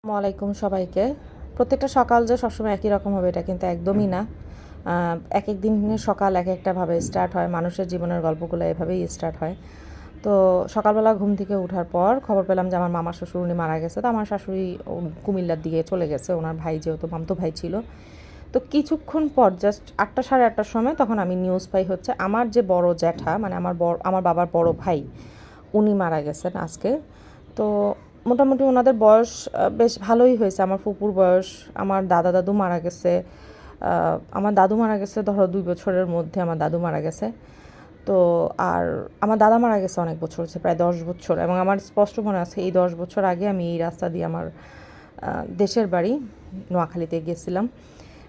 আসসালামু আলাইকুম সবাইকে। প্রত্যেকটা সকাল যে সবসময় একই রকম হবে, এটা কিন্তু একদমই না। এক এক দিনের সকাল এক একটাভাবে স্টার্ট হয়, মানুষের জীবনের গল্পগুলো এভাবেই স্টার্ট হয়। তো সকালবেলা ঘুম থেকে ওঠার পর খবর পেলাম যে আমার মামা শ্বশুর উনি মারা গেছে। তো আমার শাশুড়ি কুমিল্লার দিকে চলে গেছে, ওনার ভাই যেহেতু, মামতো ভাই ছিল। তো কিছুক্ষণ পর জাস্ট আটটা সাড়ে আটটার সময় তখন আমি নিউজ পাই হচ্ছে, আমার যে বড় জ্যাঠা মানে আমার বড়, আমার বাবার বড় ভাই, উনি মারা গেছেন আজকে। তো মোটামুটি ওনাদের বয়স বেশ ভালোই হয়েছে। আমার ফুপুর বয়স, আমার দাদা দাদু মারা গেছে আমার দাদু মারা গেছে ধরো দুই বছরের মধ্যে আমার দাদু মারা গেছে। তো আর আমার দাদা মারা গেছে অনেক বছর, হচ্ছে প্রায় দশ বছর। এবং আমার স্পষ্ট মনে আছে, এই দশ বছর আগে আমি এই রাস্তা দিয়ে আমার দেশের বাড়ি নোয়াখালীতে গেছিলাম।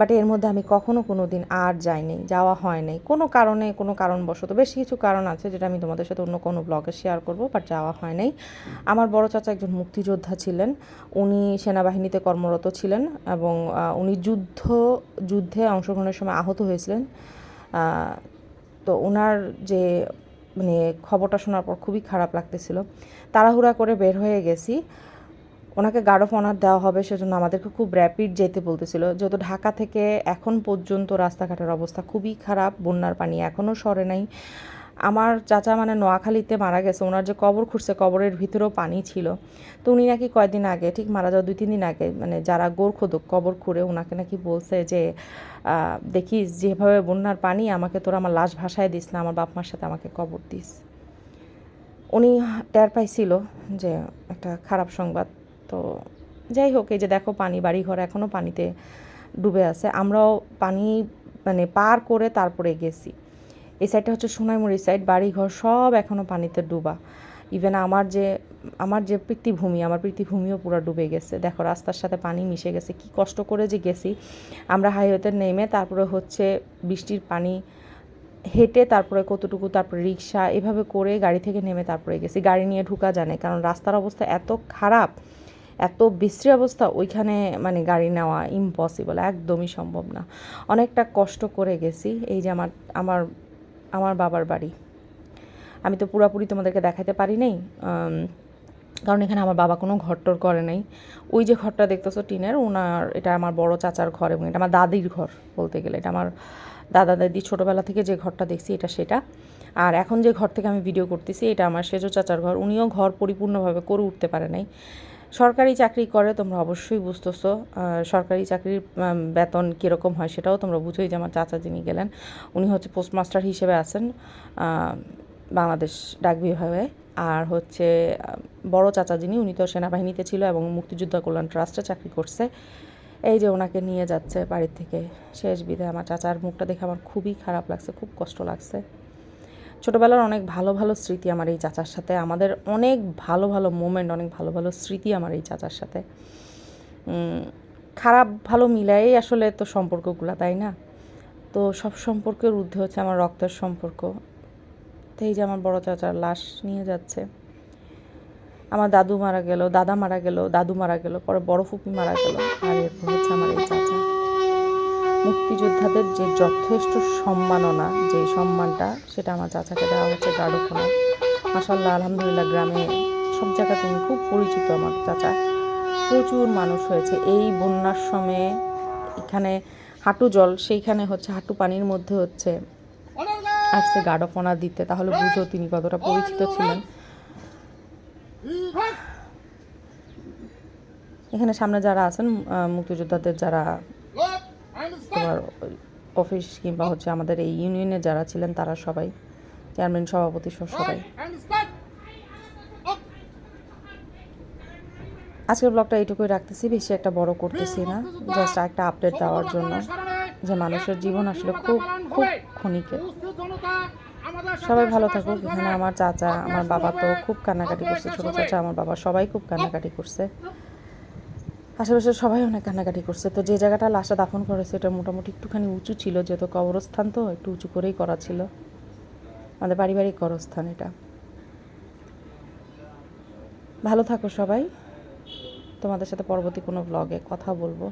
বাট এর মধ্যে আমি কখনো কোনো দিন আর যাইনি, যাওয়া হয় নাই কোনো কারণে, কোনো কারণবশত বেশ কিছু কারণ আছে যেটা আমি তোমাদের সাথে অন্য কোনো ব্লগে শেয়ার করব বাট যাওয়া হয় নাই আমার বড় চাচা একজন মুক্তিযোদ্ধা ছিলেন, উনি সেনাবাহিনীতে কর্মরত ছিলেন এবং উনি যুদ্ধ, যুদ্ধে অংশগ্রহণের সময় আহত হয়েছিলেন। তো ওনার যে মানে খবরটা শোনার পর খুবই খারাপ লাগতেছিল। তাড়াহুড়া করে বের হয়ে গেছি। ওনাকে গার্ড অফ অনার দেওয়া হবে সেজন্য আমাদেরকে খুব র্যাপিড যেতে বলতেছিল। যেহেতু ঢাকা থেকে এখন পর্যন্ত রাস্তাঘাটের অবস্থা খুবই খারাপ, বন্যার পানি এখনও সরে নাই। আমার চাচা মানে নোয়াখালীতে মারা গেছে, ওনার যে কবর খুঁড়ছে, কবরের ভিতরেও পানি ছিল। তো উনি নাকি কয়দিন আগে, ঠিক মারা যাওয়ার দুই, তিন দিন আগে মানে যারা গোর খোদক কবর খুঁড়ে, ওনাকে নাকি বলছে যে দেখিস যেভাবে বন্যার পানি, আমাকে তোরা আমার লাশ ভাসায় দিস না, আমার বাপ মার সাথে আমাকে কবর দিস। উনি টের পাইছিল যে একটা খারাপ সংবাদ। তো যাই হোক, এই যে দেখো পানি বাড়ি ঘর এখনও পানিতে ডুবে আছে। আমরাও পানি মানে পার করে তারপরে গেছি। এই সাইডটা হচ্ছে সোনাইমুড়ি সাইড বাড়ি ঘর সব এখনও পানিতে ডুবা। ইভেন আমার যে আমার যে পৃথিভূমি আমার পৃথিভূমিও পুরো ডুবে গেছে। দেখো রাস্তার সাথে পানি মিশে গেছে, কি কষ্ট করে যে গেছি। আমরা হাইওয়েতে নেমে তারপরে হচ্ছে বৃষ্টির পানি হেঁটে তারপরে কতটুকু, তারপরে রিক্সা, এভাবে করে গাড়ি থেকে নেমে তারপরে গেছি। গাড়ি নিয়ে ঢুকা জানে কারণ রাস্তার অবস্থা এত খারাপ। এত বিশ্রী অবস্থা, ওইখানে মানে গাড়ি নেওয়া ইম্পসিবল একদমই সম্ভব না। অনেকটা কষ্ট করে গেছি, এই যে আমার আমার আমার বাবার বাড়ি। আমি তো পুরোপুরি তোমাদেরকে দেখাতে পারি নাই কারণ এখানে আমার বাবা কোনো ঘরটর করে নাই। ওই যে ঘরটা দেখতেছো টিনের ওনার এটা আমার বড় চাচার ঘর এবং এটা আমার দাদির ঘর বলতে গেলে। এটা আমার দাদা দাদি ছোটোবেলা থেকে যে ঘরটা দেখছি এটা সেটা। আর এখন যে ঘর থেকে আমি ভিডিও করতেছি, এটা আমার সেজো চাচার ঘর। উনিও ঘর পরিপূর্ণভাবে করে উঠতে পারে নাই। সরকারি চাকরি করে তোমরা অবশ্যই বুঝতেছো সরকারি চাকরির বেতন কীরকম হয় সেটাও তোমরা বুঝোই। যে আমার চাচা যিনি গেলেন, উনি হচ্ছে পোস্টমাস্টার হিসেবে আছেন বাংলাদেশ ডাক বিভাগে। আর হচ্ছে বড় চাচা যিনি, উনি তো সেনাবাহিনীতে ছিল এবং মুক্তিযোদ্ধা কল্যাণ ট্রাস্টে চাকরি করছে। এই যে ওনাকে নিয়ে যাচ্ছে বাড়ির থেকে, শেষ বিদায়। আমার চাচার মুখটা দেখে আমার খুবই খারাপ লাগছে, খুব কষ্ট লাগছে। ছোটোবেলার অনেক ভালো ভালো স্মৃতি আমার এই চাচার সাথে। আমাদের অনেক ভালো ভালো মোমেন্ট অনেক ভালো ভালো স্মৃতি আমার এই চাচার সাথে। খারাপ, ভালো মিলাই আসলে তো সম্পর্কগুলো, তাই না? তো সব সম্পর্কের ঊর্ধ্বে হচ্ছে আমার রক্তের সম্পর্ক। তো এই যে আমার বড় চাচার লাশ নিয়ে যাচ্ছে। আমার দাদু মারা গেল, দাদা মারা গেল, দাদু মারা গেল, পরে বড় ফুপি মারা গেল। আর এরপর হচ্ছে আমার এই মুক্তিযোদ্ধাদের যে যথেষ্ট সম্মাননা, যে সম্মানটা, সেটা আমার চাচাকে দেওয়া হচ্ছে অনার মাসাল্লাহ আলহামদুলিল্লাহ, গ্রামে সব জায়গায় তুমি খুব পরিচিত আমার চাচা। প্রচুর মানুষ হয়েছে। এই বন্যার সময়ে এখানে হাঁটু জল, সেইখানে হচ্ছে হাঁটু পানির মধ্যে হচ্ছে আসছে গার্ড দিতে। তাহলে বুঝো তিনি কতটা পরিচিত ছিলেন। এখানে সামনে যারা আছেন মুক্তিযোদ্ধাদের যারা তোমার অফিস কিংবা হচ্ছে আমাদের এই ইউনিয়নের যারা ছিলেন তারা সবাই চেয়ারম্যান সভাপতি সহ সবাই। আজকের ব্লগটা এইটুকুই রাখতেছি, বেশি একটা বড় করতেছি না জাস্ট একটা আপডেট দেওয়ার জন্য যে মানুষের জীবন আসলে খুব খুব ক্ষণিকের সবাই ভালো থাকুক, এখানে আমার চাচা, আমার বাবা তো খুব কান্নাকাটি করছে, ছোটো চাচা, আমার বাবা সবাই খুব কান্নাকাটি করছে। আশেপাশে সবাই অনেক কান্নাকাটি করছে। তো যে জায়গাটা লাশটা দাফন করেছে, এটা মোটামুটি একটুখানি উঁচু ছিল, যেহেতু কবরস্থান তো, একটু উঁচু করেই করা ছিল। আমাদের পারিবারিক কবরস্থান এটা। ভালো থাকো সবাই। তোমাদের সাথে পরবর্তী কোনো ব্লগে কথা বলব।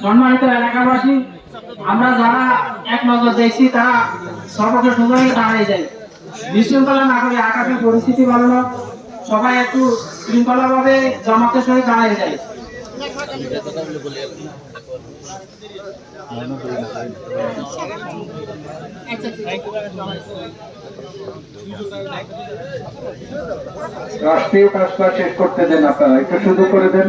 সম্মানিত এলাকাবাসী আমরা যারা এক নজর দেখছি তারা সুন্দরভাবে দাঁড়িয়ে যায়। বিশৃঙ্খলা না করে আকাশের পরিস্থিতি ভালো না। সবাই একটু শৃঙ্খলাভাবে জমাতের সঙ্গে দাঁড়িয়ে যায়। রাষ্ট্রীয় কাজটা শেষ করতে দেন আপনারা, একটু শুরু করে দেন।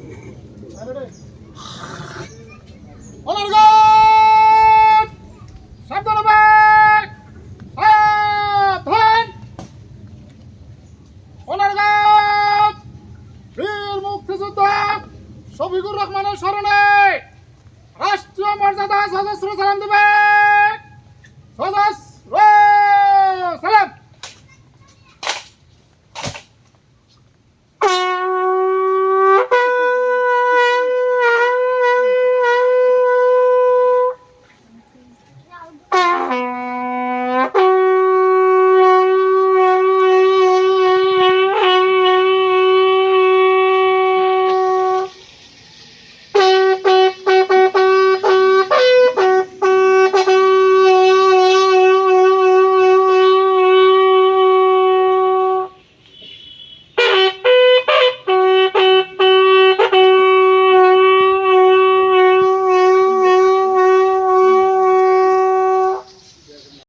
অনর্গল